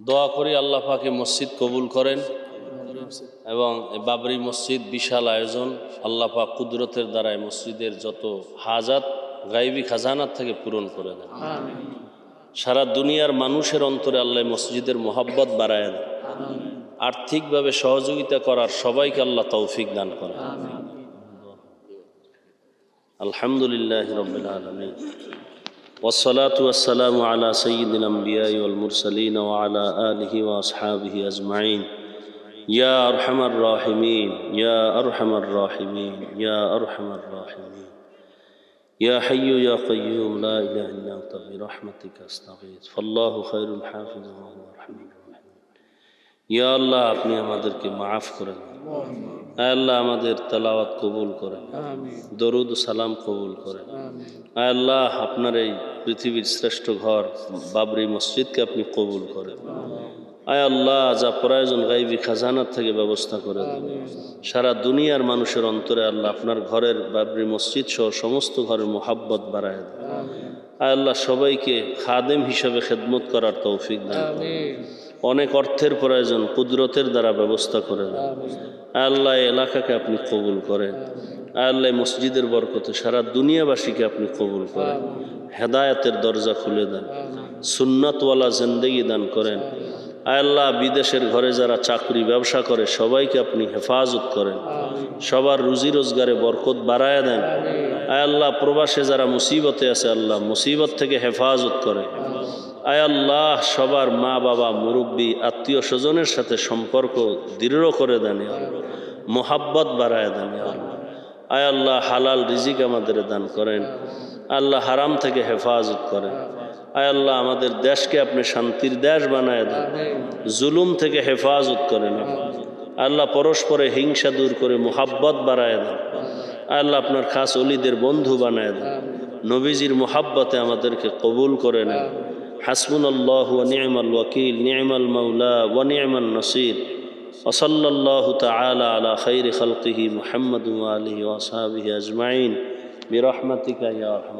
দোয়া করি আল্লাহ পাকে মসজিদ কবুল করেন এবং বাবরি মসজিদ বিশাল আয়োজন। আল্লাহ পাক কুদরতের দ্বারাই মসজিদের যত হাজাত গাইবি খাজানার থেকে পূরণ করে দেন। সারা দুনিয়ার মানুষের অন্তরে আল্লাহ মসজিদের মোহাব্বত বাড়ায় দেন। আর্থিকভাবে সহযোগিতা করার সবাইকে আল্লাহ তৌফিক দান করেন। আলহামদুলিল্লাহ রবিল আলমিন। والصلاة والسلام على سيد الأنبياء والمرسلين وعلى آله وأصحابه أجمعين يا أرحم الراحمين يا أرحم الراحمين يا أرحم الراحمين يا حي يا قيوم لا إله إلا أنت برحمتك أستغيث فالله خير الحافظ وهو أرحم الراحمين ইয়া আল্লাহ আপনি আমাদেরকে মাফ করেন আয় আল্লাহ আমাদের তেলাওয়াত কবুল করেন। দরুদ সালাম কবুল করেন। আয় আল্লাহ আপনার এই পৃথিবীর শ্রেষ্ঠ ঘর বাবরি মসজিদকে আপনি কবুল করেন। আয় আল্লাহ যা প্রয়োজন গাইবি খাজানার থেকে ব্যবস্থা করে দেন। সারা দুনিয়ার মানুষের অন্তরে আল্লাহ আপনার ঘরের বাবরি মসজিদ সহ সমস্ত ঘরের মোহাব্বত বাড়ায় আয় আল্লাহ সবাইকে খাদেম হিসাবে খেদমত করার তৌফিক দান অনেক অর্থের প্রয়োজন, কুদরতের দ্বারা ব্যবস্থা করে দেন। আল্লাহ এলাকাকে আপনি কবুল করেন। আল্লাহ মসজিদের বরকতে সারা দুনিয়াবাসীকে আপনি কবুল করেন। হেদায়াতের দরজা খুলে দেন। সুন্নাতওয়ালা জিন্দেগি দান করেন। আল্লাহ বিদেশের ঘরে যারা চাকরি, ব্যবসা করে, সবাইকে আপনি হেফাজত করেন। সবার রুজি রোজগারে বরকত বাড়ায় দেন। আল্লাহ প্রবাসে যারা মুসিবতে আছে, আল্লাহ মুসিবত থেকে হেফাজত করে। আয় আল্লাহ, সবার মা, বাবা, মুরব্বী, আত্মীয় স্বজনের সাথে সম্পর্ক দৃঢ় করে দেন মোহাব্বত বাড়ায় দেন। আয় আল্লাহ, হালাল রিজিক আমাদের দান করেন, আল্লাহ হারাম থেকে হেফাজত করেন। আয় আল্লাহ, আমাদের দেশকে আপনি শান্তির দেশ বানায় দেন, জুলুম থেকে হেফাজত করেন আল্লাহ, পরস্পরে হিংসা দূর করে মোহাব্বত বাড়ায় দেন। আল্লাহ, আপনার খাস অলিদের বন্ধু বানায় দেন। নবীজির মোহাব্বতে আমাদেরকে কবুল করে নেন। حسبنا الله ونعم الوكيل نعم المولى ونعم النصير وصلى الله تعالى على خير خلقه محمد وآله وأصحابه أجمعين. برحمتك يا أرحم